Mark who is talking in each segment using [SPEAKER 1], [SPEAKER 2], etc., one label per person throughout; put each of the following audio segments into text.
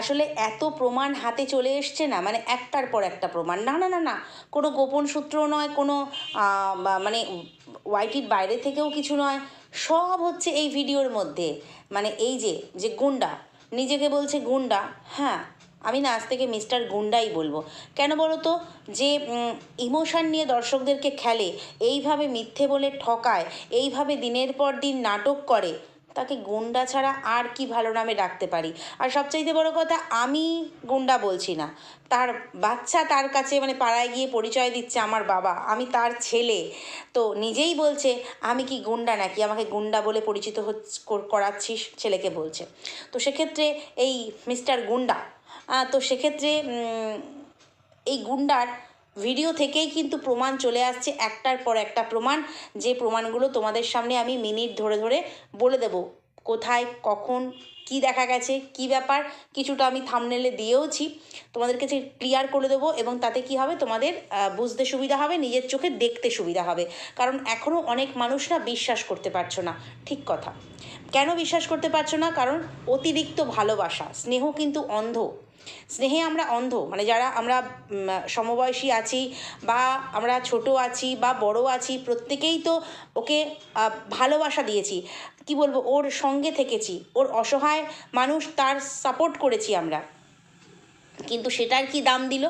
[SPEAKER 1] আসলে এত প্রমাণ হাতে চলে এসছে না মানে একটার পর একটা প্রমাণ। না না না না, কোনো গোপন সূত্র নয়, কোনো মানে ওয়াইটির বাইরে থেকেও কিছু নয়, সব হচ্ছে এই ভিডিওর মধ্যে। মানে এই যে যে গুন্ডা, নিজেকে বলছে গুন্ডা হ্যাঁ আমি না আজ থেকে মিস্টার গুন্ডাই বলব। কেন বলো তো? যে ইমোশান নিয়ে দর্শকদেরকে খেলে, এইভাবে মিথ্যে বলে ঠকায়, এইভাবে দিনের পর দিন নাটক করে তাকে গুন্ডা ছাড়া আর কি ভালো নামে ডাকতে পারি? আর সবচাইতে বড় কথা, আমি গুন্ডা বলছি না। তার বাচ্চা তার কাছে মানে পাড়ায় গিয়ে পরিচয় দিচ্ছে আমার বাবা। আমি তার ছেলে। তো নিজেই বলছে, আমি কি গুন্ডা নাকি? আমাকে গুন্ডা বলে পরিচিত করাচ্ছিস? ছেলেকে বলছে। তো সেক্ষেত্রে এই মিস্টার গুন্ডা তো সেক্ষেত্রে এই গুন্ডার ভিডিও থেকেই কিন্তু প্রমাণ চলে আসছে, একটার পর একটা প্রমাণ। যে প্রমাণগুলো তোমাদের সামনে আমি মিনিট ধরে ধরে বলে দেব। কোথায়, কখন, কি দেখা গেছে, কি ব্যাপার, কিছুটা আমি থামনেলে দিয়েওছি। তোমাদের কাছে ক্লিয়ার করে দেবো এবং তাতে কি হবে? তোমাদের বুঝতে সুবিধা হবে, নিজের চোখে দেখতে সুবিধা হবে। কারণ এখনও অনেক মানুষ না বিশ্বাস করতে পারছ না। ঠিক কথা। কেন বিশ্বাস করতে পারছ না? কারণ অতিরিক্ত ভালোবাসা, স্নেহ কিন্তু অন্ধ। স্নেহে আমরা অন্ধ মানে যারা আমরা সমবয়সী আছি বা আমরা ছোট আছি বা বড় আছি, প্রত্যেকেই তো ওকে ভালোবাসা দিয়েছি। কি বলব? ওর সঙ্গে থেকেছি। ওর অসহায় মানুষ তার সাপোর্ট করেছি আমরা। কিন্তু সেটার কি দাম দিল?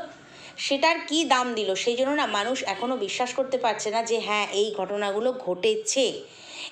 [SPEAKER 1] সেটার কি দাম দিল? সেই জন্য না মানুষ এখনও বিশ্বাস করতে পারছে না যে হ্যাঁ এই ঘটনাগুলো ঘটেছে।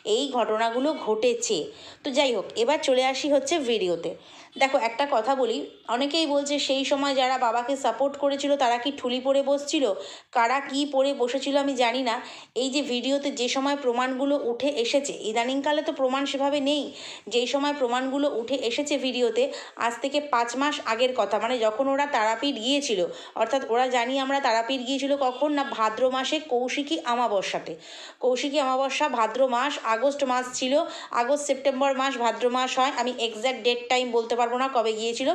[SPEAKER 1] এই ঘটনাগুলো ঘটেছে। তো যাই হোক, এবার চলে আসি হচ্ছে ভিডিওতে। দেখো, একটা কথা বলি, অনেকেই বলছে সেই সময় যারা বাবাকে সাপোর্ট করেছিল, তারা কি ঠুলি পরে বসছিল? কারা কি পরে বসেছিল আমি জানি না। এই যে ভিডিওতে যে সময় প্রমাণগুলো উঠে এসেছে, ইদানিংকালে তো প্রমাণ সেভাবে নেই। যেই সময় প্রমাণগুলো উঠে এসেছে ভিডিওতে, আজ থেকে পাঁচ মাস আগের কথা মানে যখন ওরা তারাপীঠ গিয়েছিল, অর্থাৎ ওরা জানি আমরা তারাপীঠ গিয়েছিল কখন না ভাদ্র মাসে কৌশিকী আমাবস্যাতে কৌশিকী অমাবস্যা ভাদ্র মাস আগস্ট মাস ছিল। আগস্ট, সেপ্টেম্বর মাস, ভাদ্র মাস হয়। আমি এক্স্যাক্ট ডেট টাইম বলতে পারব না কবে গিয়েছিল।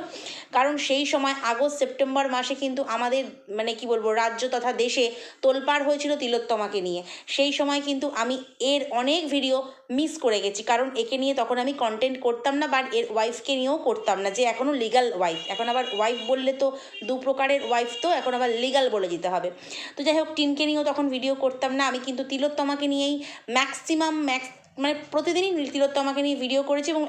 [SPEAKER 1] কারণ সেই সময় আগস্ট, সেপ্টেম্বর মাসে কিন্তু আমাদের মানে কি বলব, রাজ্য তথা দেশে তোলপাড় হয়েছিল তিলোত্তমাকে নিয়ে। সেই সময় কিন্তু আমি এর অনেক ভিডিও মিস করে গেছি। কারণ একে নিয়ে তখন আমি কন্টেন্ট করতাম না বাট এর ওয়াইফকে নিয়েও করতাম না, যে এখনও লিগাল ওয়াইফ এখন আবার ওয়াইফ বললে তো দু প্রকারের ওয়াইফ তো, এখন আবার লিগাল বলে দিতে হবে। তো যাই হোক, টিনকে নিয়েও তখন ভিডিও করতাম না। আমি কিন্তু তিলোত্তমাকে নিয়েই ম্যাক্সিমাম ম্যাক্স মানে প্রতিদিনই তিলোত্তমাকে নিয়ে ভিডিও করেছি এবং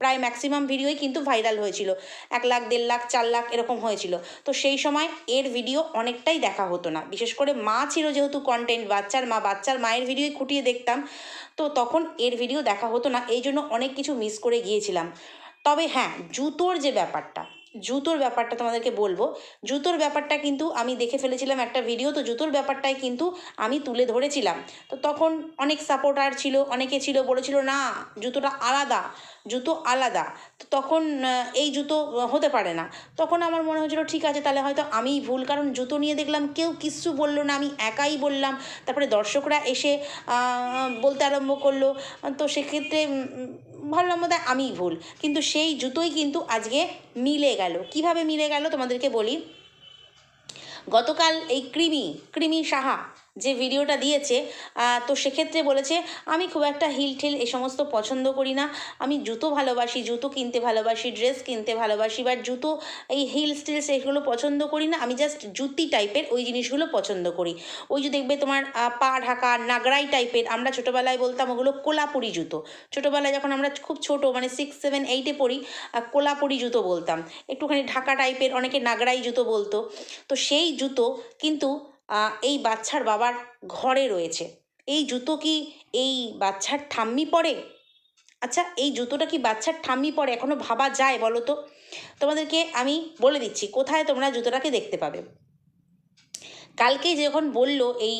[SPEAKER 1] প্রায় ম্যাক্সিমাম ভিডিওই কিন্তু ভাইরাল হয়েছিল। এক লাখ, দেড় লাখ, চার লাখ এরকম হয়েছিল। তো সেই সময় এর ভিডিও অনেকটাই দেখা হতো না। বিশেষ করে মা ছিল যেহেতু কন্টেন্ট বাচ্চার মা, বাচ্চার মায়ের ভিডিওই খুঁটিয়ে দেখতাম। তো তখন এর ভিডিও দেখা হতো না এই জন্য অনেক কিছু মিস করে গিয়েছিলাম। তবে হ্যাঁ জুতোর যে ব্যাপারটা জুতোর ব্যাপারটা তোমাদেরকে বলব। জুতোর ব্যাপারটা কিন্তু আমি দেখে ফেলেছিলাম একটা ভিডিও তো জুতোর ব্যাপারটাই কিন্তু আমি তুলে ধরেছিলাম। তো তখন অনেক সাপোর্টার ছিল, অনেকে ছিল বলেছিল, না, জুতোটা আলাদা। জুতো আলাদা, তো তখন এই জুতো হতে পারে না। তখন আমার মনে হয়েছিল, ঠিক আছে, তাহলে হয়তো আমিই ভুল, কারণ জুতো নিয়ে দেখলাম কেউ কিচ্ছু বলল না, আমি একাই বললাম। তারপরে দর্শকরা এসে বলতে আরম্ভ করল। তো সেক্ষেত্রে ভাবলাম বোধ আমিই ভুল। কিন্তু সেই জুতোই কিন্তু আজকে মিলে গেল। কীভাবে মিলে গেল তোমাদেরকে বলি? গতকাল এই কৃমি কৃমি সাহা যে ভিডিওটা দিয়েছে তো সেক্ষেত্রে বলেছে, আমি খুব একটা হিল টিল এ সমস্ত পছন্দ করি না। আমি জুতো ভালোবাসি, জুতো কিনতে ভালোবাসি, ড্রেস কিনতে ভালোবাসি বা জুতো এই হিল স্টিলস এগুলো পছন্দ করি না। আমি জাস্ট জুতি টাইপের ওই জিনিসগুলো পছন্দ করি। ওই যে দেখবে তোমার পা ঢাকা, নাগরাই টাইপের আমরা ছোটোবেলায় বলতাম ওগুলো কোলাপুরি জুতো। ছোটোবেলায় যখন আমরা খুব ছোট মানে সিক্স সেভেন এইটে পড়ি কোলাপুরি জুতো বলতাম। একটুখানি ঢাকা টাইপের অনেকে নাগরাই জুতো বলতো। তো সেই জুতো কিন্তু এই বাচ্চার বাবার ঘরে রয়েছে। এই জুতো কি এই বাচ্চার ঠাম্মি পরে? আচ্ছা এই জুতোটা কি বাচ্চার ঠাম্মি পরে? এখনও ভাবা যায় বলো তো। তোমাদেরকে আমি বলে দিচ্ছি, কোথায় তোমরা জুতোটাকে দেখতে পাবে? কালকে যখন বলল এই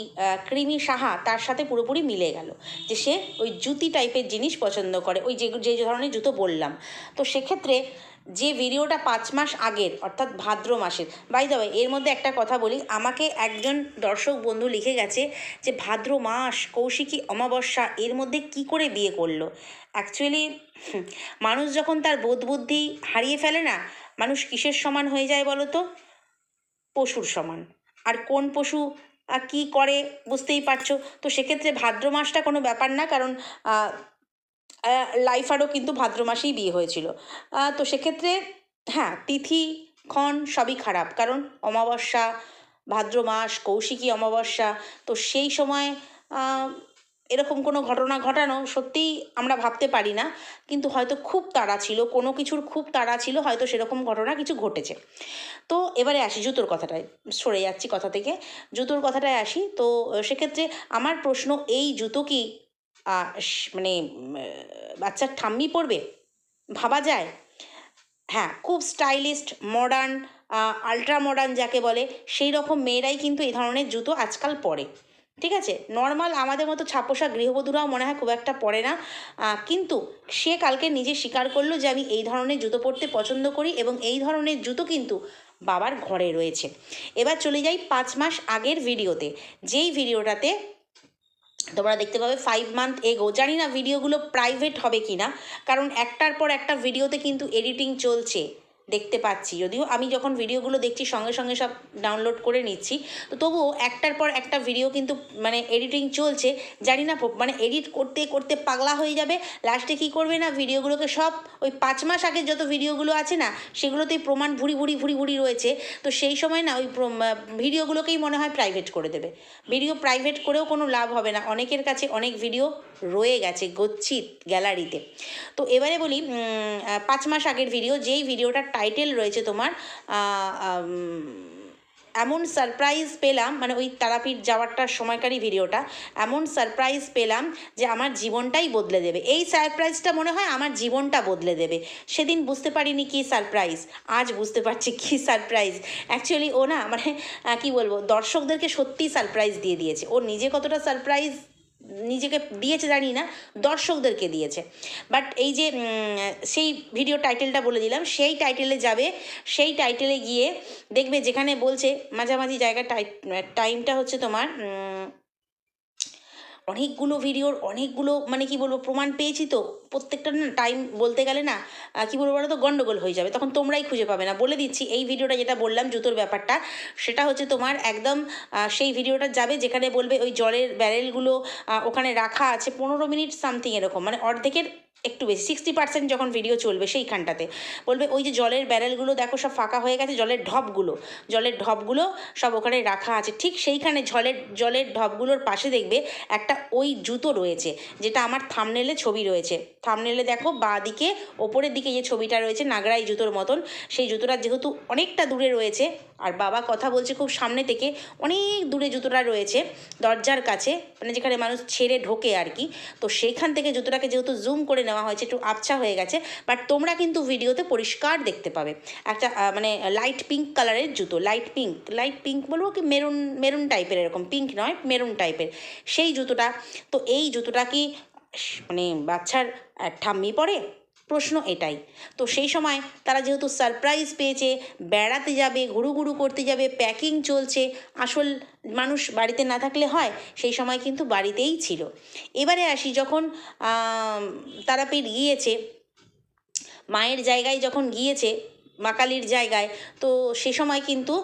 [SPEAKER 1] কৃমি সাহা, তার সাথে পুরোপুরি মিলে গেল যে সে ওই জুতি টাইপের জিনিস পছন্দ করে, ওই যে যে ধরনের জুতো বললাম। তো সেক্ষেত্রে যে ভিডিওটা পাঁচ মাস আগের, অর্থাৎ ভাদ্র মাসের। বাই দ্য এর মধ্যে একটা কথা বলি, আমাকে একজন দর্শক বন্ধু লিখে গেছে যে, ভাদ্র মাস, কৌশিকী অমাবস্যা, এর মধ্যে কি করে বিয়ে করল? অ্যাকচুয়ালি মানুষ যখন তার বোধ বুদ্ধি হারিয়ে ফেলে না, মানুষ কিসের সমান হয়ে যায় বলো তো? পশুর সমান। আর কোন পশু কি করে, বুঝতেই পারছ? তো সেক্ষেত্রে ভাদ্র মাসটা কোনো ব্যাপার না, কারণ লাইফারও কিন্তু ভাদ্র মাসেই বিয়ে হয়েছিল। তো সেক্ষেত্রে হ্যাঁ তিথি, ক্ষণ সবই খারাপ। কারণ অমাবস্যা, ভাদ্র মাস, কৌশিকী অমাবস্যা, তো সেই সময় এরকম কোনো ঘটনা ঘটানো সত্যিই আমরা ভাবতে পারি না। কিন্তু হয়তো খুব তাড়া ছিল, কোনো কিছুর খুব তাড়া ছিল, হয়তো সেরকম ঘটনা কিছু ঘটেছে। তো এবারে আসি জুতোর কথাটায়, সরে যাচ্ছি কথা থেকে। জুতোর কথাটায় আসি, তো সেক্ষেত্রে আমার প্রশ্ন, এই জুতো কি মানে বাচ্চার ঠাম্মি পরবে? ভাবা যায়? হ্যাঁ খুব স্টাইলিস্ট মডার্ন আলট্রা মডার্ন যাকে বলে, সেই রকম মেয়েরাই কিন্তু এই ধরনের জুতো আজকাল পরে। ঠিক আছে? নর্মাল আমাদের মতো ছাপোষা গৃহবধূরাও মনে হয় খুব একটা পরে না। কিন্তু সে কালকে নিজে স্বীকার করল যে আমি এই ধরনের জুতো পরতে পছন্দ করি এবং এই ধরনের জুতো কিন্তু বাবার ঘরে রয়েছে। এবার চলে যাই পাঁচ মাস আগের ভিডিওতে। যেই ভিডিওটাতে তোমরা দেখতে পাবে ফাইভ মান্থ এগো জানি না ভিডিওগুলো প্রাইভেট হবে কি না কারণ একটার পর একটা ভিডিওতে কিন্তু এডিটিং চলছে। দেখতে পাচ্ছি। যদিও আমি যখন ভিডিওগুলো দেখছি সঙ্গে সঙ্গে সব ডাউনলোড করে নিচ্ছি, তো তবুও একটার পর একটা ভিডিও কিন্তু মানে এডিটিং চলছে। জানি না মানে এডিট করতে করতে পাগলা হয়ে যাবে। লাস্টে কী করবে না, ভিডিওগুলোকে সব ওই পাঁচ মাস আগের যত ভিডিওগুলো আছে না, সেগুলোতেই প্রমাণ ভুড়ি ভুড়ি ভুড়ি ভুড়ি রয়েছে। তো সেই সময় না ওই ভিডিওগুলোকেই মনে হয় প্রাইভেট করে দেবে। ভিডিও প্রাইভেট করেও কোনো লাভ হবে না। অনেকের কাছে অনেক ভিডিও রয়ে গেছে গচ্ছিত গ্যালারিতে তো। এবারে বলি পাঁচ মাস আগের ভিডিও যেই ভিডিওটার টাইটেল রয়েছে তোমার এমন সারপ্রাইজ পেলাম মানে ওই তারাপীঠ যাওয়ারটার সময়কারই ভিডিওটা, এমন সারপ্রাইজ পেলাম যে আমার জীবনটাই বদলে দেবে। এই সারপ্রাইজটা মনে হয় আমার জীবনটা বদলে দেবে। সেদিন বুঝতে পারিনি কি সারপ্রাইজ আজ বুঝতে পারছি কি সারপ্রাইজ অ্যাকচুয়ালি ও না মানে কি বলব, দর্শকদেরকে সত্যি সারপ্রাইজ দিয়ে দিয়েছে। ও নিজে কতটা সারপ্রাইজ নিজেকে দিয়েছে জানি না, দর্শকদেরকে দিয়েছে। বাট এই যে সেই ভিডিও টাইটেলটা বলে দিলাম, সেই টাইটেলে যাবে, সেই টাইটেলে গিয়ে দেখবে যেখানে বলছে, মাঝামাঝি জায়গা টাই টাইমটা হচ্ছে তোমার অনেকগুলো ভিডিওর, অনেকগুলো মানে কি বলব, প্রমাণ পেয়েছি তো। প্রত্যেকটা না টাইম বলতে গেলে না কী বলব বলো তো, গন্ডগোল হয়ে যাবে। তখন তোমরাই খুঁজে পাবে না। বলে দিচ্ছি, এই ভিডিওটা যেটা বললাম, জুতোর ব্যাপারটা, সেটা হচ্ছে তোমার একদম সেই ভিডিওটা যাবে যেখানে বলবে ওই জলের ব্যারেলগুলো ওখানে রাখা আছে পনেরো মিনিট সামথিং এরকম। মানে অর্ধেকের একটু বেশি সিক্সটি পার্সেন্ট যখন ভিডিও চলবে সেইখানটাতে। বলবে ওই যে জলের ব্যারেলগুলো দেখো সব ফাঁকা হয়ে গেছে, জলের ঢপগুলো জলের ঢপগুলো সব ওখানে রাখা আছে। ঠিক সেইখানে জলের জলের ঢপগুলোর পাশে দেখবে একটা ওই জুতো রয়েছে, যেটা আমার থামনেলে ছবি রয়েছে। থামনেলে দেখো বাঁ দিকে, ওপরের দিকে যে ছবিটা রয়েছে নাগরাই জুতোর মতন, সেই জুতোটা যেহেতু অনেকটা দূরে রয়েছে, আর বাবা কথা বলছে খুব সামনে থেকে, অনেক দূরে জুতোটা রয়েছে, দরজার কাছে মানে যেখানে মানুষ ছেড়ে ঢোকে আর কি, তো সেইখান থেকে জুতোটাকে যেহেতু জুম করে নেওয়া হয়েছে, একটু আবছা হয়ে গেছে বাট তোমরা কিন্তু ভিডিওতে পরিষ্কার দেখতে পাবে। একটা মানে লাইট পিঙ্ক কালারের জুতো লাইট পিঙ্ক লাইট পিঙ্ক বলব কি, মেরুন মেরুন টাইপের এরকম পিঙ্ক নয়, মেরুন টাইপের সেই জুতোটা, তো এই জুতোটা কি মানে বাচ্চার ঠাম্মি পরে? প্রশ্ন এটাই। তো সেই সময় তারা যেহেতু সারপ্রাইজ পেয়েছে, বেড়াতে যাবে ঘুরু ঘুরু করতে যাবে প্যাকিং চলছে, আসল মানুষ বাড়িতে না থাকলে হয়, সেই সময় কিন্তু বাড়িতেই ছিল। এবারে আসি যখন তারাপীঠ গিয়েছে, মায়ের জায়গায় যখন গিয়েছে, মা কালীর জায়গায়, তো সে সময় কিন্তু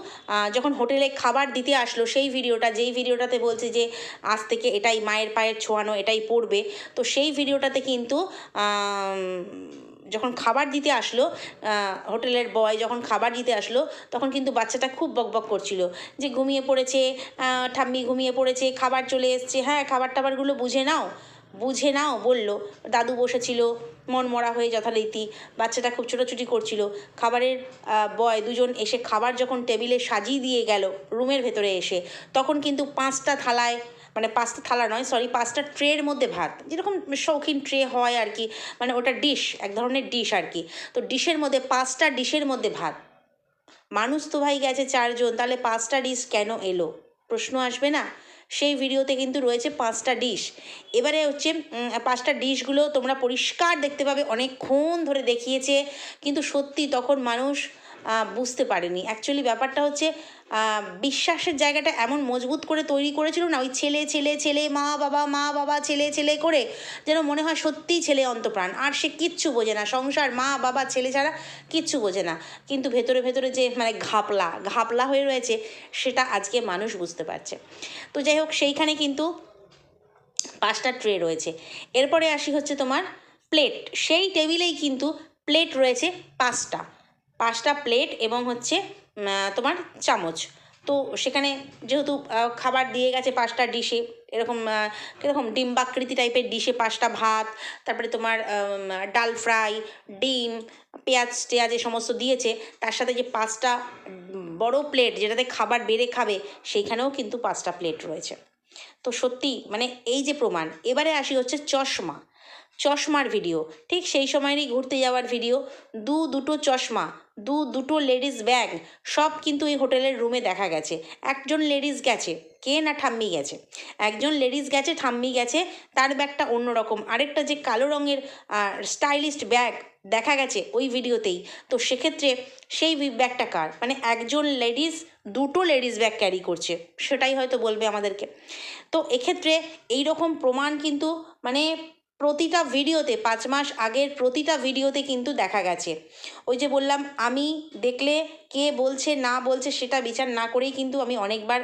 [SPEAKER 1] যখন হোটেলে খাবার দিতে আসলো, সেই ভিডিওটা, যেই ভিডিওটাতে বলছে যে, আজ থেকে এটাই মায়ের পায়ের ছোঁয়ানো, এটাই পড়বে, তো সেই ভিডিওটাতে কিন্তু যখন খাবার দিতে আসলো হোটেলের বয় যখন খাবার দিতে আসলো, তখন কিন্তু বাচ্চাটা খুব বকবক করছিল যে ঘুমিয়ে পড়েছে ঠাম্মি ঘুমিয়ে পড়েছে, খাবার চলে এসছে হ্যাঁ খাবার টাবারগুলো বুঝে নাও বুঝে নাও বলল। দাদু বসেছিল মন মরা হয়ে যথারীতি, বাচ্চাটা খুব ছোটাছুটি করছিল। খাবারের বয় দুজন এসে খাবার যখন টেবিলে সাজিয়ে দিয়ে গেল রুমের ভেতরে এসে, তখন কিন্তু পাঁচটা থালায় মানে পাঁচটা থালা নয় সরি পাঁচটা ট্রের মধ্যে ভাত। যেরকম শৌখিন ট্রে হয় আর কি মানে ওটা ডিশ এক ধরনের ডিশ আর কি। তো ডিশের মধ্যে পাঁচটা ডিশের মধ্যে ভাত। মানুষ তো ভাই গেছে চারজন, তাহলে পাঁচটা ডিশ কেন এলো? প্রশ্ন আসবে না। সেই ভিডিওতে কিন্তু রয়েছে পাঁচটা ডিশ এবারে হচ্ছে পাঁচটা ডিশগুলো তোমরা পরিষ্কার দেখতে পাবে, অনেকক্ষণ ধরে দেখিয়েছে। কিন্তু সত্যি তখন মানুষ বুঝতে পারেনি। অ্যাকচুয়ালি ব্যাপারটা হচ্ছে বিশ্বাসের জায়গাটা এমন মজবুত করে তৈরি করেছিল না, ওই ছেলে ছেলে ছেলে, মা, বাবা মা, বাবা, ছেলে ছেলে করে যেন মনে হয় সত্যিই ছেলে অন্তপ্রাণ। আর সে কিচ্ছু বোঝে না। সংসার, মা, বাবা, ছেলে ছাড়া কিচ্ছু বোঝে না। কিন্তু ভেতরে ভেতরে যে মানে ঘাপলা ঘাপলা হয়ে রয়েছে, সেটা আজকে মানুষ বুঝতে পারছে। তো যাই হোক, সেইখানে কিন্তু পাঁচটা ট্রে রয়েছে। এরপরে আসি হচ্ছে তোমার প্লেট। সেই টেবিলেই কিন্তু প্লেট রয়েছে পাঁচটা। পাঁচটা প্লেট এবং হচ্ছে তোমার চামচ। তো সেখানে যেহেতু খাবার দিয়ে গেছে পাঁচটা ডিশে, এরকম কীরকম ডিম্বাকৃতি টাইপের ডিশে পাঁচটা ভাত, তারপরে তোমার ডাল ফ্রাই, ডিম, পেঁয়াজ টেয়াজ এ সমস্ত দিয়েছে, তার সাথে যে পাঁচটা বড় প্লেট যেটাতে খাবার বেড়ে খাবে সেইখানেও কিন্তু পাঁচটা প্লেট রয়েছে। তো সত্যি মানে এই যে প্রমাণ, এবারে আসি হচ্ছে চশমা। চশমার ভিডিও ঠিক সেই সময়েরই ঘুরতে যাওয়ার ভিডিও দু দুটো চশমা, দু দুটো লেডিস ব্যাগ সব কিন্তু এই হোটেলের রুমে দেখা গেছে। একজন লেডিস গেছে, কে না ঠাম্মি গেছে? একজন লেডিস গেছে, ঠাম্মি গেছে, তার ব্যাগটা অন্যরকম। আরেকটা যে কালো রঙের স্টাইলিস্ট ব্যাগ দেখা গেছে ওই ভিডিওতেই তো সেক্ষেত্রে সেই ব্যাগটা কার? মানে একজন লেডিস দুটো লেডিস ব্যাগ ক্যারি করছে। সেটাই হয়তো বলবে আমাদেরকে। তো এক্ষেত্রে এই রকম প্রমাণ কিন্তু মানে প্রতিটা ভিডিওতে, পাঁচ মাস আগের প্রতিটা ভিডিওতে কিন্তু দেখা গেছে। ওই যে বললাম, আমি দেখলে কে বলছে, না বলছে সেটা বিচার না করেই কিন্তু আমি অনেকবার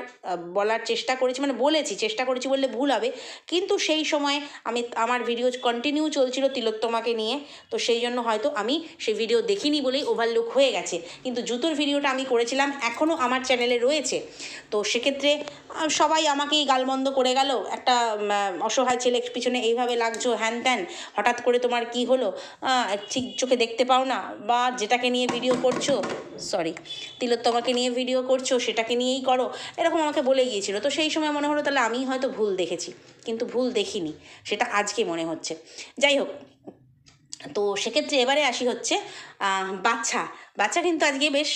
[SPEAKER 1] বলার চেষ্টা করেছি মানে বলেছি, চেষ্টা করেছি বললে ভুল হবে। কিন্তু সেই সময় আমি, আমার ভিডিও কন্টিনিউ চলছিল তিলোত্তমাকে নিয়ে, তো সেই জন্য হয়তো আমি সেই ভিডিও দেখিনি বলেই ওভারলুক হয়ে গেছে। কিন্তু জুতোর ভিডিওটা আমি করেছিলাম, এখনও আমার চ্যানেলে রয়েছে। তো সেক্ষেত্রে সবাই আমাকেই গালমন্দ করে গেল, একটা অসহায় ছেলে পিছনে এইভাবে লাগছো হ্যান ত্যান হঠাৎ করে তোমার কি হলো? ঠিক চোখে দেখতে পাও না? বা যেটাকে নিয়ে ভিডিও করছ সরি তিলোত্তমাকে নিয়ে ভিডিও করছ, সেটাকে নিয়েই করো। এরকম আমাকে বলে গিয়েছিল। তো সেই সময় মনে হলো তাহলে আমি হয়তো ভুল দেখেছি। কিন্তু ভুল দেখিনি। সেটা আজকে মনে হচ্ছে। যাই হোক তো সেক্ষেত্রে এবারে আসি হচ্ছে বাচ্চা। বাচ্চা কিন্তু আজকে বেশ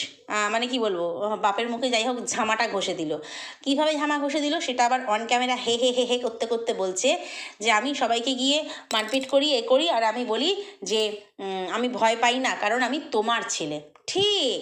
[SPEAKER 1] মানে কি বলব বাপের মুখে যাই হোক ঝামাটা ঘষে দিল। কীভাবে ঝামা ঘষে দিল সেটা আবার অন ক্যামেরা হে হে হে হে করতে করতে বলছে যে আমি সবাইকে গিয়ে মারপিট করি, এ করি, আর আমি বলি যে আমি ভয় পাই না, কারণ আমি তোমার ছেলে। ঠিক!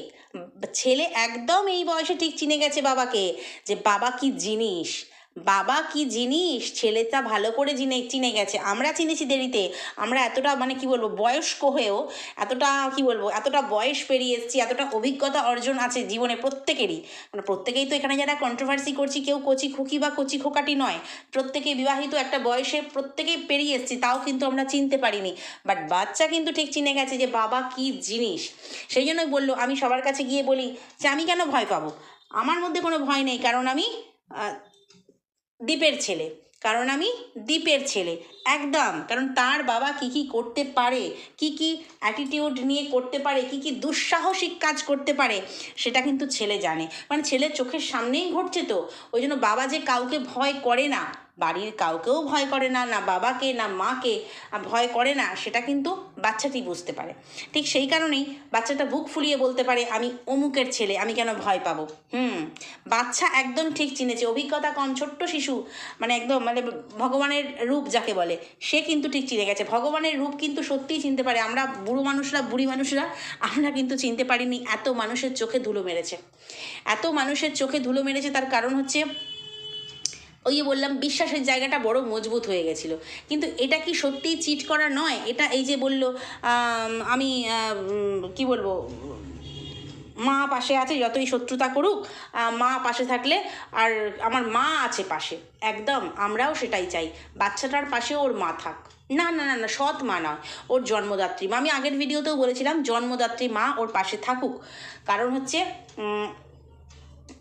[SPEAKER 1] ছেলে একদম এই বয়সে ঠিক চিনে গেছে বাবাকে যে বাবা কি জিনিস। বাবা কি জিনিস? ছেলেটা ভালো করে চিনে চিনে গেছে। আমরা চিনেছি দেরিতে। আমরা এতটা মানে কি বলব, বয়স্ক হয়েও এতটা কি বলব, এতটা বয়স পেরিয়ে এসেছি, এতটা অভিজ্ঞতা অর্জন আছে জীবনে প্রত্যেকেরই। মানে প্রত্যেকেই তো এখানে যারা কন্ট্রোভার্সি করছি, কেউ কচি খুকি বা কচি খোকাটি নয়। প্রত্যেকে বিবাহিত একটা বয়সে প্রত্যেকেই পেরিয়ে এসেছি, তাও কিন্তু আমরা চিনতে পারিনি। বাট বাচ্চা কিন্তু ঠিক চিনে গেছে যে, বাবা কি জিনিস? সেই জন্যই বলল, আমি সবার কাছে গিয়ে বলি যে, আমি কেন ভয় পাবো? আমার মধ্যে কোনো ভয় নেই, কারণ আমি দ্বীপের ছেলে। কারণ আমি দ্বীপের ছেলে। একদম। কারণ তার বাবা কি কি করতে পারে, কি কি অ্যাটিটিউড নিয়ে করতে পারে, কি কি দুঃসাহসিক কাজ করতে পারে, সেটা কিন্তু ছেলে জানে। মানে ছেলের চোখের সামনেই ঘটছে তো। ওই জন্য বাবা যে কাউকে ভয় করে না বাড়ির কাউকেও ভয় করে না না বাবাকে, না মাকে ভয় করে না, সেটা কিন্তু বাচ্চাটি বুঝতে পারে। ঠিক সেই কারণেই বাচ্চাটা বুক ফুলিয়ে বলতে পারে, আমি অমুকের ছেলে, আমি কেন ভয় পাবো? হুম, বাচ্চা একদম ঠিক চিনেছে। অভিজ্ঞতা কম, ছোট্ট শিশু মানে একদম মানে ভগবানের রূপ যাকে বলে, সে কিন্তু ঠিক চিনে গেছে। ভগবানের রূপ কিন্তু সত্যিই চিনতে পারে। আমরা বুড়ো মানুষরা, বুড়ি মানুষরা, আমরা কিন্তু চিনতে পারিনি, এত মানুষের চোখে ধুলো মেরেছে। এত মানুষের চোখে ধুলো মেরেছে, তার কারণ হচ্ছে ওই বললাম বিশ্বাসের জায়গাটা বড় মজবুত হয়ে গেছিল। কিন্তু এটা কি সত্যিই চিট করা নয়? এটা এই যে বলল আম, কি বলব মা পাশে আছে যতই শত্রুতা করুক মা পাশে থাকলে আর আমার মা আছে পাশে একদম আমরাও সেটাই চাই। বাচ্চাটার পাশে ওর মা থাক। না না না না সৎ মা নয় ওর জন্মদাত্রী মা। আমি আগের ভিডিওতেও বলেছিলাম জন্মদাত্রী মা ওর পাশে থাকুক। কারণ হচ্ছে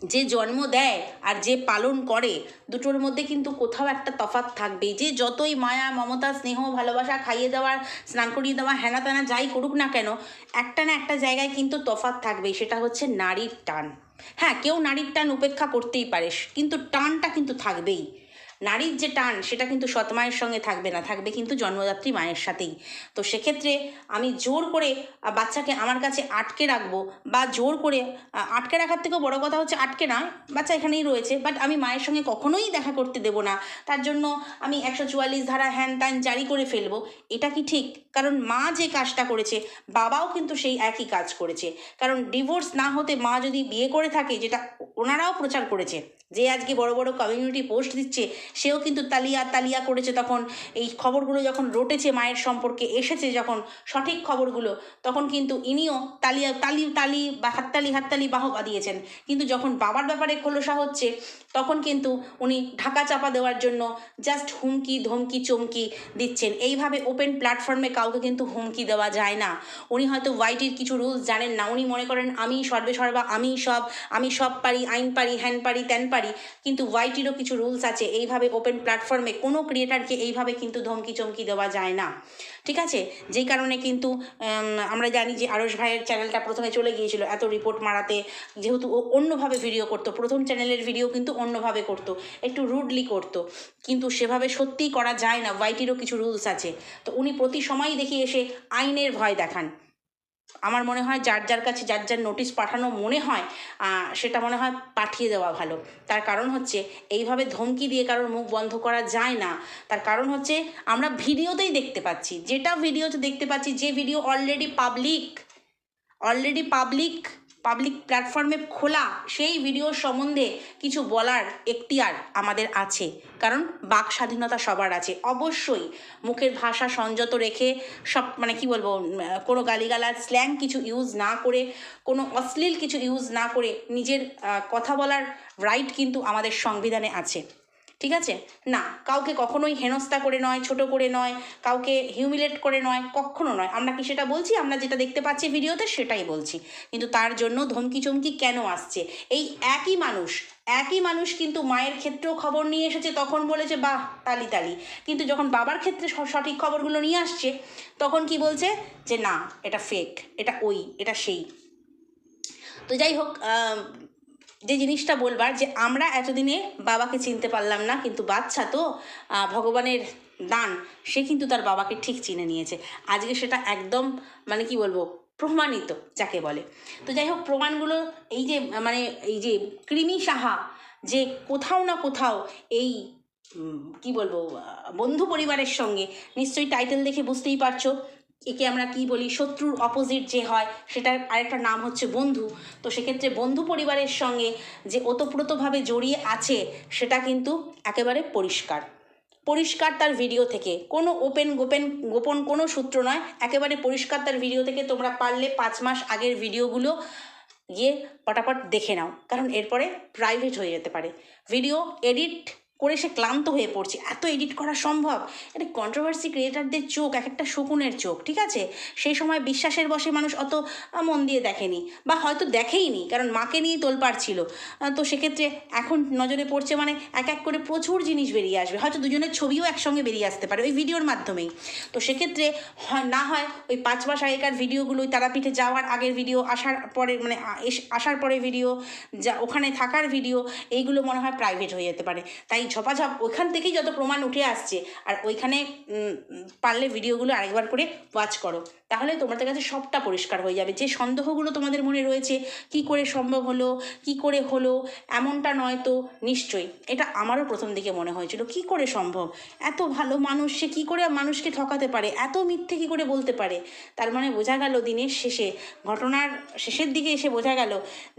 [SPEAKER 1] যে জন্ম দেয় আর যে পালন করে, দুটোর মধ্যে কিন্তু কোথাও একটা তফাত থাকবেই। যে যতই মায়া, মমতা, স্নেহ, ভালোবাসা খাইয়ে দেওয়ার, স্নান করিয়ে দেওয়া, হেনা তেনা যাই করুক না কেন, একটা না একটা জায়গায় কিন্তু তফাত থাকবে, সেটা হচ্ছে নারীর টান। হ্যাঁ কেউ নারীর টান উপেক্ষা করতেই পারে, কিন্তু টানটা কিন্তু থাকবেই। নারীর যে টান, সেটা কিন্তু সৎ মায়ের সঙ্গে থাকবে না, থাকবে কিন্তু জন্মদাত্রী মায়ের সাথেই। তো সেক্ষেত্রে আমি জোর করে বাচ্চাকে আমার কাছে আটকে রাখব বা জোর করে আটকে রাখার থেকেও বড় কথা হচ্ছে আটকে নয় বাচ্চা এখানেই রয়েছে বাট আমি মায়ের সঙ্গে কখনোই দেখা করতে দেবো না। তার জন্য আমি একশো চুয়াল্লিশ ধারা হ্যান ত্যান জারি করে ফেলব, এটা কি ঠিক? কারণ মা যে কাজটা করেছে, বাবাও কিন্তু সেই একই কাজ করেছে। কারণ ডিভোর্স না হতে মা যদি বিয়ে করে থাকে, যেটা ওনারাও প্রচার করেছে, যে আজকে বড় বড় কমিউনিটি পোস্ট দিচ্ছে সেও কিন্তু তালিয়া তালিয়া করেছে তখন। এই খবরগুলো যখন রটেছে মায়ের সম্পর্কে, এসেছে যখন সঠিক খবরগুলো, তখন কিন্তু ইনিও তালিয়া, তালি তালি বা হাততালি হাততালি বাহবা দিয়েছেন। কিন্তু যখন বাবার ব্যাপারে খোলসা হচ্ছে, তখন কিন্তু উনি ঢাকা চাপা দেওয়ার জন্য জাস্ট হুমকি, ধমকি, চমকি দিচ্ছেন। এইভাবে ওপেন প্ল্যাটফর্মে কাউকে কিন্তু হুমকি দেওয়া যায় না। উনি হয়তো ওয়াইটির কিছু রুলস জানেন না। উনি মনে করেন, আমি সর্বে সর্বা, আমি সব আমি সব পারি, আইন পারি হ্যান পারি, ত্যান পারি। কিন্তু ওয়াইটিরও কিছু রুলস আছে। এইভাবে ওপেন প্ল্যাটফর্মে কোনো ক্রিয়েটারকে এইভাবে কিন্তু ধমকি চমকি দেওয়া যায় না। ঠিক আছে? যেই কারণে কিন্তু আমরা জানি যে আরস ভাইয়ের চ্যানেলটা প্রথমে চলে গিয়েছিল, এত রিপোর্ট মারাতে। যেহেতু ও অন্যভাবে ভিডিও করতো, প্রথম চ্যানেলের ভিডিও কিন্তু অন্যভাবে করতো, একটু রুডলি করতো। কিন্তু সেভাবে সত্যিই করা যায় না ওয়াইটিরও কিছু রুলস আছে। তো উনি প্রতি সময়ই দেখি এসে আইনের ভয় দেখান। আমার মনে হয় যার যার কাছে যার যার নোটিশ পাঠানো মনে হয় সেটা মনে হয় পাঠিয়ে দেওয়া ভালো। তার কারণ হচ্ছে এইভাবে ধমকি দিয়ে কারোর মুখ বন্ধ করা যায় না। তার কারণ হচ্ছে আমরা ভিডিওতেই দেখতে পাচ্ছি। যেটা ভিডিওতে দেখতে পাচ্ছি, যে video already public already public public প্ল্যাটফর্মে খোলা, সেই ভিডিও সম্বন্ধে কিছু বলার এখতিয়ার আমাদের আছে। কারণ বাক স্বাধীনতা সবার আছে। অবশ্যই মুখের ভাষা সংযত রেখে সব মানে কি বলব কোনো গালিগালাজ স্ল্যাং কিছু ইউজ না করে, কোনো অশ্লীল কিছু ইউজ না করে নিজের কথা বলার রাইট কিন্তু আমাদের সংবিধানে আছে। ঠিক আছে? না, কাউকে কখনোই হেনস্থা করে নয়, ছোট করে নয়, কাউকে হিউমিলেট করে নয়, কখনো নয়। আমরা কি সেটা বলছি? আমরা যেটা দেখতে পাচ্ছি ভিডিওতে সেটাই বলছি। কিন্তু তার জন্য ধমকি চমকি কেন আসছে? এই একই মানুষ একই মানুষ কিন্তু মায়ের ক্ষেত্রেও খবর নিয়ে এসেছে, তখন বলেছে, বাহ, তালি তালি। কিন্তু যখন বাবার ক্ষেত্রে সঠিক খবরগুলো নিয়ে আসছে, তখন কি বলছে? যে না, এটা ফেক এটা ওই, এটা সেই। তো যাই হোক যে জিনিসটা বলবার যে আমরা এতদিনে বাবাকে চিনতে পারলাম না, কিন্তু বাচ্চা তো ভগবানের দান, সে কিন্তু তার বাবাকে ঠিক চিনে নিয়েছে। আজকে সেটা একদম মানে কি বলব, প্রমাণিত যাকে বলে। তো যাই হোক, প্রমাণগুলো এই যে মানে এই যে কৃমি সাহা, যে কোথাও না কোথাও এই কি বলব বন্ধু পরিবারের সঙ্গে, নিশ্চয়ই টাইটেল দেখে বুঝতেই পারছ। একে আমরা কি বলি? শত্রুর অপোজিট যে হয়, সেটার আরেকটা নাম হচ্ছে বন্ধু। তো সেক্ষেত্রে বন্ধু পরিবারের সঙ্গে যে ওতপ্রোতভাবে জড়িয়ে আছে, সেটা কিন্তু একেবারে পরিষ্কার। পরিষ্কার তার ভিডিও থেকে। কোনো ওপেন গোপেন, গোপন কোনো সূত্র নয়, একেবারে পরিষ্কার তার ভিডিও থেকে তোমরা পারলে পাঁচ মাস আগের ভিডিওগুলো গিয়ে পটাপট দেখে নাও। কারণ এরপরে প্রাইভেট হয়ে যেতে পারে। ভিডিও এডিট করে সে ক্লান্ত হয়ে পড়ছে। এত এডিট করা সম্ভব? এটা কন্ট্রোভার্সি ক্রিয়েটারদের চোখ এক একটা শকুনের চোখ, ঠিক আছে? সেই সময় বিশ্বাসের বসে মানুষ অত মন দিয়ে দেখেনি বা হয়তো দেখেইনি, কারণ মাকে নিয়েই তোলপাড় ছিল। তো সেক্ষেত্রে এখন নজরে পড়ছে মানে এক এক করে প্রচুর জিনিস বেরিয়ে আসবে। হয়তো দুজনের ছবিও একসঙ্গে বেরিয়ে আসতে পারে ওই ভিডিওর মাধ্যমেই। তো সেক্ষেত্রে না হয় ওই পাঁচ মাস আগেকার ভিডিওগুলো তারাপীঠে যাওয়ার আগের ভিডিও, আসার পরে মানে আসার পরে ভিডিও, যা ওখানে থাকার ভিডিও, এইগুলো মনে হয় প্রাইভেট হয়ে যেতে পারে। তাই ঝপাঝপ ওইখান থেকেই যত প্রমাণ উঠে আসছে, আর ওইখানে পারলে ভিডিওগুলো আরেকবার করে ওয়াচ করো। তাহলে তোমাদের কাছে সবটা পরিষ্কার হয়ে যাবে। যে সন্দেহগুলো তোমাদের মনে রয়েছে, কি করে সম্ভব হলো, কি করে হলো, এমনটা নয় তো, নিশ্চয়ই। এটা আমারও প্রথম দিকে মনে হয়েছিল, কি করে সম্ভব? এত ভালো মানুষ, সে কী করে মানুষকে ঠকাতে পারে? এত মিথ্যে কী করে বলতে পারে? তার মানে বোঝা গেল দিনের শেষে, ঘটনার শেষের দিকে এসে বোঝা গেল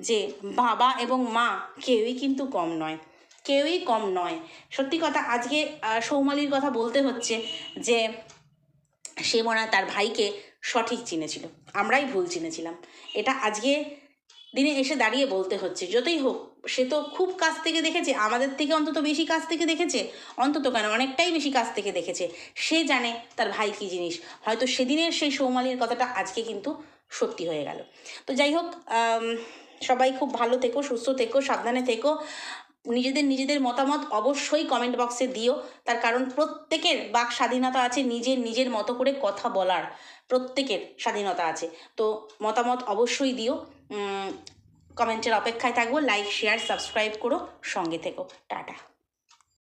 [SPEAKER 1] যে বাবা এবং মা কেউই কিন্তু কম নয়। কেউই কম নয়। সত্যি কথা, আজকে সৌমালির কথা বলতে হচ্ছে যে সে মনে হয় তার ভাইকে সঠিক চিনেছিল। আমরাই ভুল চিনেছিলাম। এটা আজকে দিনে এসে দাঁড়িয়ে বলতে হচ্ছে। যতই হোক, সে তো খুব কাছ থেকে দেখেছে, আমাদের থেকে অন্তত বেশি কাছ থেকে দেখেছে। অন্তত কেন, অনেকটাই বেশি কাছ থেকে দেখেছে। সে জানে তার ভাই কী জিনিস। হয়তো সেদিনের সেই সৌমালির কথাটা আজকে কিন্তু সত্যি হয়ে গেল। তো যাই হোক সবাই খুব ভালো থেকো, সুস্থ থেকো, সাবধানে থেকো। নিজেদের নিজেদের মতামত অবশ্যই কমেন্ট বক্সে দিও। তার কারণ প্রত্যেকের বাক স্বাধীনতা আছে নিজের নিজের মতো করে কথা বলার। প্রত্যেকের স্বাধীনতা আছে। তো মতামত অবশ্যই দিও। কমেন্টের অপেক্ষায় থাকব। লাইক শেয়ার সাবস্ক্রাইব করো। সঙ্গে থেকো। টাটা।